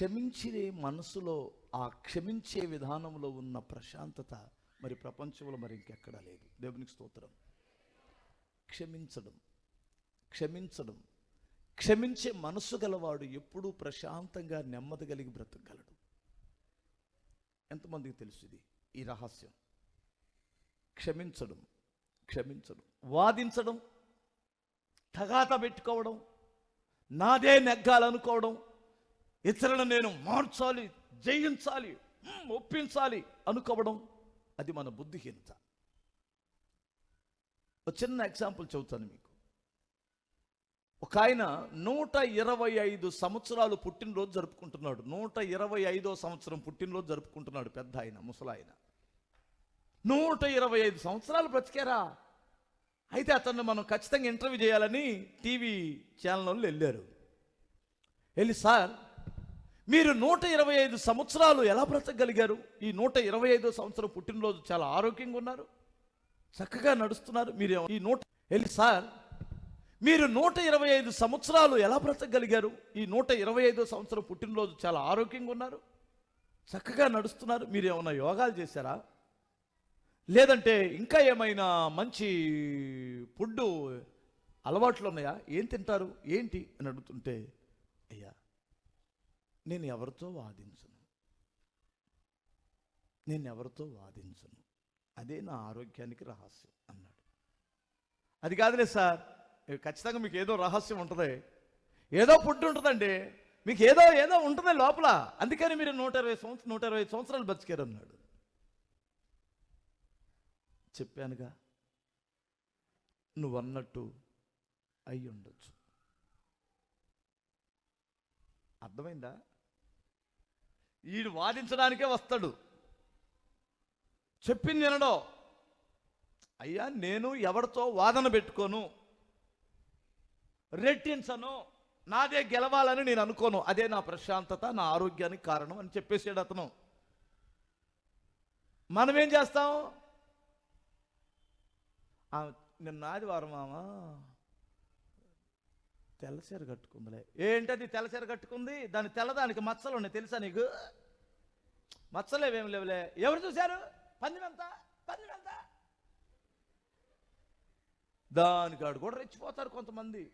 క్షమించే మనసులో ఆ క్షమించే విధానంలో ఉన్న ప్రశాంతత మరి ప్రపంచంలో మరి ఇంకెక్కడా లేదు. దేవునికి స్తోత్రం. క్షమించడం క్షమించడం. క్షమించే మనస్సు గలవాడు ఎప్పుడూ ప్రశాంతంగా నెమ్మది కలిగి బ్రతకగలడు. ఎంతమందికి తెలుసు ఇది? ఈ రహస్యం. క్షమించడం క్షమించడం. వాదించడం తగాత పెట్టుకోవడం నాదే నెగ్గాలనుకోవడం ఇతరులను నేను మార్చాలి జయించాలి ఒప్పించాలి అనుకోవడం అది మన బుద్ధిహీనత. ఒక చిన్న ఎగ్జాంపుల్ చెబుతాను మీకు. ఒక ఆయన నూట ఇరవై ఐదు సంవత్సరాలు పుట్టినరోజు జరుపుకుంటున్నాడు. నూట ఇరవై ఐదో సంవత్సరం పుట్టినరోజు జరుపుకుంటున్నాడు పెద్ద ఆయన ముసలాయన. నూట ఇరవై ఐదు సంవత్సరాలు బ్రతికారా? అయితే అతన్ని మనం ఖచ్చితంగా ఇంటర్వ్యూ చేయాలని టీవీ ఛానల్ వాళ్ళు వెళ్ళారు. వెళ్ళి సార్ మీరు నూట ఇరవై ఐదు సంవత్సరాలు ఎలా బ్రతకగలిగారు? ఈ నూట ఇరవై ఐదో సంవత్సరం పుట్టినరోజు చాలా ఆరోగ్యంగా ఉన్నారు. చక్కగా నడుస్తున్నారు. మీరు ఈ నూట వెళ్ళి సార్ మీరు నూట ఇరవై ఐదు సంవత్సరాలు ఎలా బ్రతకగలిగారు? ఈ నూట ఇరవై ఐదో సంవత్సరం పుట్టినరోజు చాలా ఆరోగ్యంగా ఉన్నారు. చక్కగా నడుస్తున్నారు. మీరు ఏమైనా యోగాలు చేశారా? లేదంటే ఇంకా ఏమైనా మంచి ఫుడ్ అలవాట్లు ఉన్నాయా? ఏం తింటారు? ఏంటి? అని అడుగుతుంటే అయ్యా నేను ఎవరితో వాదించను? నేను ఎవరితో వాదించను? అదే నా ఆరోగ్యానికి రహస్యం అన్నాడు. అది కాదులే సార్ ఖచ్చితంగా మీకు ఏదో రహస్యం ఉంటుంది. ఏదో ఫుడ్ ఉంటుందండి. మీకు ఏదో ఏదో ఉంటుంది లోపల. అందుకని మీరు నూట ఇరవై సంవత్సరం నూట ఇరవై సంవత్సరాలు బతికారు అన్నాడు చెప్పానుగా నువ్వు అన్నట్టు అయి ఉండొచ్చు అర్థమైందా? ఈడు వాదించడానికే వస్తాడు. చెప్పింది వినడో. అయ్యా నేను ఎవరితో వాదన పెట్టుకోను? రెట్టించను. నాదే గెలవాలని నేను అనుకోను. అదే నా ప్రశాంతత నా ఆరోగ్యానికి కారణం అని చెప్పేసాడు అతను. మనం ఏం చేస్తాం? నిన్న ఆదివారం మామా తెల్లసీర కట్టుకుందిలే. ఏంటది తెల్లసీర కట్టుకుంది? దాని తెల్లదానికి మచ్చలు ఉన్నాయి తెలుసా నీకు? మచ్చలేవేం లేవులే. ఎవరు చూశారు? పందిమెంత? పందిమెంత? దానికి వాడు కూడా రెచ్చిపోతారు కొంతమంది.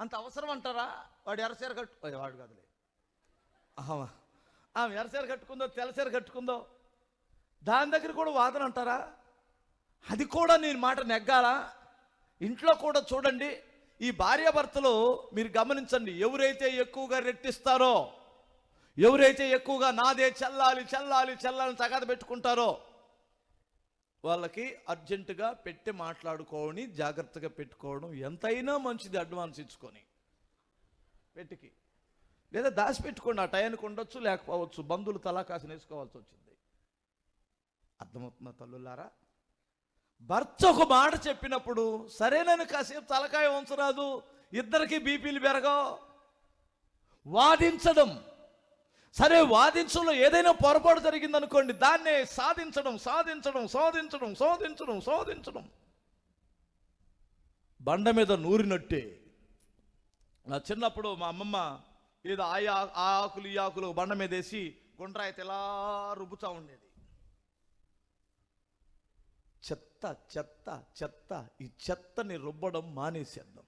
అంత అవసరం అంటారా? వాడు ఎర్రసీర కట్టు వాడు కదలే. ఆహా. ఆమె ఎర్రసీర కట్టుకుందో తెల్లసీర కట్టుకుందో దాని దగ్గర కూడా వాదన అంటారా? అది కూడా నేను మాట నెగ్గాలా? ఇంట్లో కూడా చూడండి ఈ భార్యాభర్తలు మీరు గమనించండి ఎవరైతే ఎక్కువగా రెట్టిస్తారో ఎవరైతే ఎక్కువగా నాదే చల్లాలి చల్లాలి చల్లాలని తగాద పెట్టుకుంటారో వాళ్ళకి అర్జెంటుగా పెట్టి మాట్లాడుకోని జాగ్రత్తగా పెట్టుకోవడం ఎంతైనా మంచిది అడ్వాన్స్ ఇచ్చుకొని. పెట్టికి లేదా దాచిపెట్టుకోండి ఆ టయానికి ఉండొచ్చు లేకపోవచ్చు బంధువులు తలాకాసిన వేసుకోవాల్సి వచ్చింది. అర్థమవుతున్న తల్లులారా? భర్త ఒక మాట చెప్పినప్పుడు సరేనని కాసేపు తలకాయ ఉంచరాదు ఇద్దరికి బీపీలు పెరగవు. వాదించడం. సరే వాదించడంలో ఏదైనా పొరపాటు జరిగిందనుకోండి దాన్నే సాధించడం సాధించడం సాధించడం సాధించడం సాధించడం. బండ మీద నూరినట్టే నా చిన్నప్పుడు మా అమ్మమ్మ ఏదో ఆ- ఆ ఆకులు ఈ ఆకులు బండ మీద వేసి గుండ్రాయితే ఇలా రుబ్బుతూ ఉండేది. చెత్త చెత్త చెత్త. ఈ చెత్తని రుబ్బడం మానేసేద్దాం.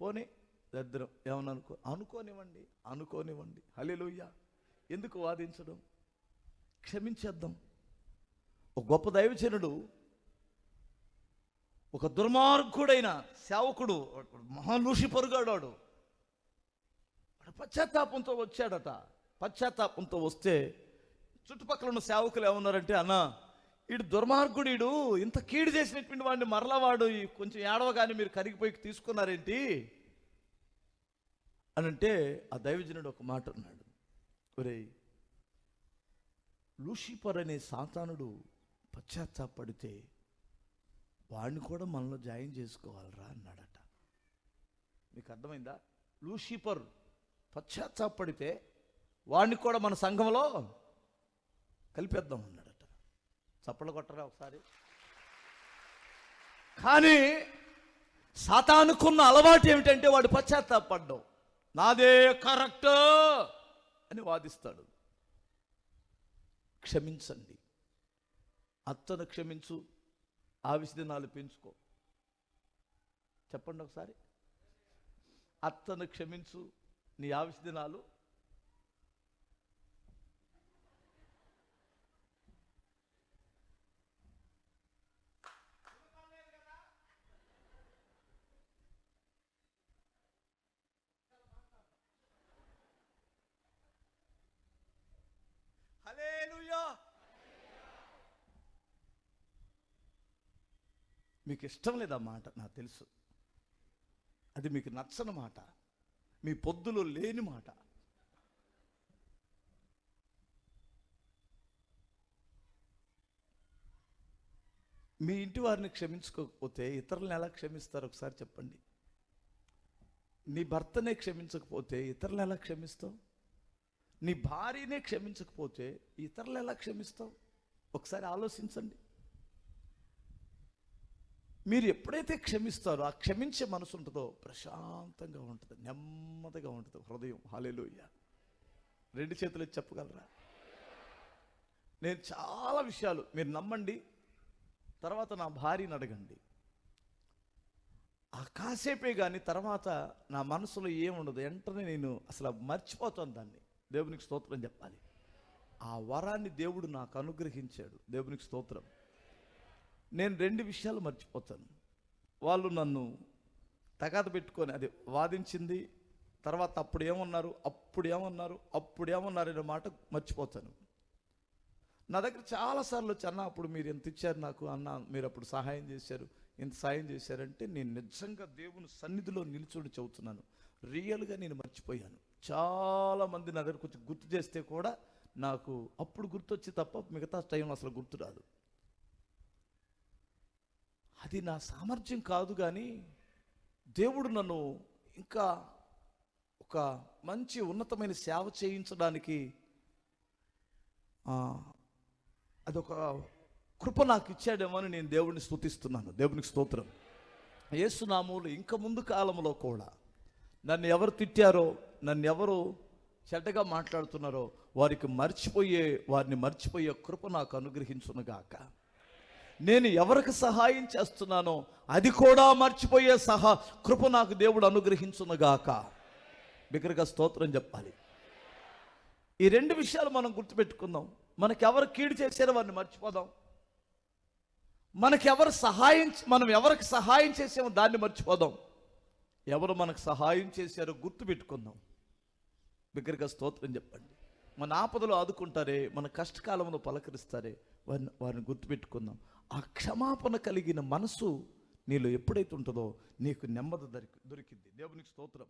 పోనీ దరిద్రం ఏమని అనుకో అనుకోనివ్వండి అనుకోనివ్వండి. హల్లెలూయా. ఎందుకు వాదించడం? క్షమించేద్దాం. ఒక గొప్ప దైవజనుడు ఒక దుర్మార్గుడైన సేవకుడు మహాలుషి పరుగాడాడు. వాడు పశ్చాత్తాపంతో వచ్చాడట. పశ్చాత్తాపంతో వస్తే చుట్టుపక్కల ఉన్న సేవకులు ఏమన్నారంటే అన్న ఈడు దుర్మార్గుడు ఇంత కీడు చేసినటువంటి వాడిని మరలా వాడు కొంచెం ఏడవగానే మీరు కరిగిపోయి తీసుకున్నారేంటి? అని అంటే ఆ దైవజనుడు ఒక మాట అన్నాడు. ఒరేయ్ లూషిపర్ అనే సాతానుడు పశ్చాత్తాపడితే వాడిని కూడా మనలో జాయిన్ చేసుకోవాలరా అన్నాడట. మీకు అర్థమైందా? లూసిఫర్ పశ్చాత్తాపడితే వాడిని కూడా మన సంఘంలో కలిపేద్దాం తప్పులు కొట్టరా ఒకసారి? కానీ సాతానుకున్న అలవాటు ఏమిటంటే వాడు పశ్చాత్తాపడ్డం. నాదే కరెక్ట్ అని వాదిస్తాడు. క్షమించండి. అత్తను క్షమించు ఆవిషదినాలు పెంచుకో. చెప్పండి ఒకసారి. అత్తను క్షమించు నీ ఆవిష మీకు ఇష్టం లేదా మాట నాకు తెలుసు. అది మీకు నచ్చని మాట. మీ పొద్దులో లేని మాట. మీ ఇంటి వారిని క్షమించుకోకపోతే ఇతరులను ఎలా క్షమిస్తారు? ఒకసారి చెప్పండి. నీ భర్తనే క్షమించకపోతే ఇతరులను ఎలా క్షమిస్తావు? నీ భార్యనే క్షమించకపోతే ఇతరులు ఎలా క్షమిస్తావు? ఒకసారి ఆలోచించండి. మీరు ఎప్పుడైతే క్షమిస్తారో ఆ క్షమించే మనసు ఉంటుందో ప్రశాంతంగా ఉంటుంది నెమ్మదిగా ఉంటుంది హృదయం. హాలేలోయ రెండు చేతులు చెప్పగలరా? నేను చాలా విషయాలు మీరు నమ్మండి. తర్వాత నా భార్యని అడగండి. ఆ కాసేపే కానీ తర్వాత నా మనసులో ఏముండదు వెంటనే నేను అసలు మర్చిపోతాను దాన్ని. దేవునికి స్తోత్రం చెప్పాలి. ఆ వరాన్ని దేవుడు నాకు అనుగ్రహించాడు. దేవునికి స్తోత్రం. నేను రెండు విషయాలు మర్చిపోతాను. వాళ్ళు నన్ను తగాద పెట్టుకొని అది వాదించింది తర్వాత అప్పుడు ఏమన్నారు అప్పుడు ఏమన్నారు అప్పుడు ఏమన్నారు అనే మాట మర్చిపోతాను. నా దగ్గర చాలాసార్లు వచ్చి అన్న అప్పుడు మీరు ఎంత ఇచ్చారు నాకు? అన్న మీరు అప్పుడు సహాయం చేశారు. ఇంత సాయం చేశారంటే నేను నిజంగా దేవుని సన్నిధిలో నిల్చొని చెబుతున్నాను రియల్గా నేను మర్చిపోయాను. చాలా మంది నా దగ్గరకు వచ్చి గుర్తు చేస్తే కూడా నాకు అప్పుడు గుర్తొచ్చి తప్ప మిగతా టైంలో అసలు గుర్తు రాదు. అది నా సామర్థ్యం కాదు కానీ దేవుడు నన్ను ఇంకా ఒక మంచి ఉన్నతమైన సేవ చేయించడానికి అదొక కృప నాకు ఇచ్చాడేమో అని నేను దేవుడిని స్థుతిస్తున్నాను దేవునికి స్తోత్రం. ఏసునామూలు ఇంక ముందు కాలంలో కూడా నన్ను ఎవరు తిట్టారో నన్ను ఎవరు చెడ్డగా మాట్లాడుతున్నారో వారికి మర్చిపోయే వారిని మర్చిపోయే కృప నాకు అనుగ్రహించునుగాక నేను ఎవరికి సహాయం చేస్తున్నానో అది కూడా మర్చిపోయే సహా కృప నాకు దేవుడు అనుగ్రహించునుగాక బిగ్గరగా స్తోత్రం చెప్పాలి. ఈ రెండు విషయాలు మనం గుర్తుపెట్టుకుందాం. మనకి ఎవరు కీడు చేశారో వారిని మర్చిపోదాం. మనకి ఎవరు సహాయం మనం ఎవరికి సహాయం చేసామో దాన్ని మర్చిపోదాం. ఎవరు మనకు సహాయం చేశారో గుర్తుపెట్టుకుందాం బిగ్గరగా స్తోత్రం చెప్పండి. మన ఆపదలో ఆదుకుంటారే మన కష్టకాలంలో పలకరిస్తారే వారిని వారిని గుర్తుపెట్టుకుందాం ఆ క్షమాపణ కలిగిన మనసు నీలో ఎప్పుడైతే ఉంటుందో నీకు నెమ్మది దొరికి దొరికింది. దేవునికి స్తోత్రం.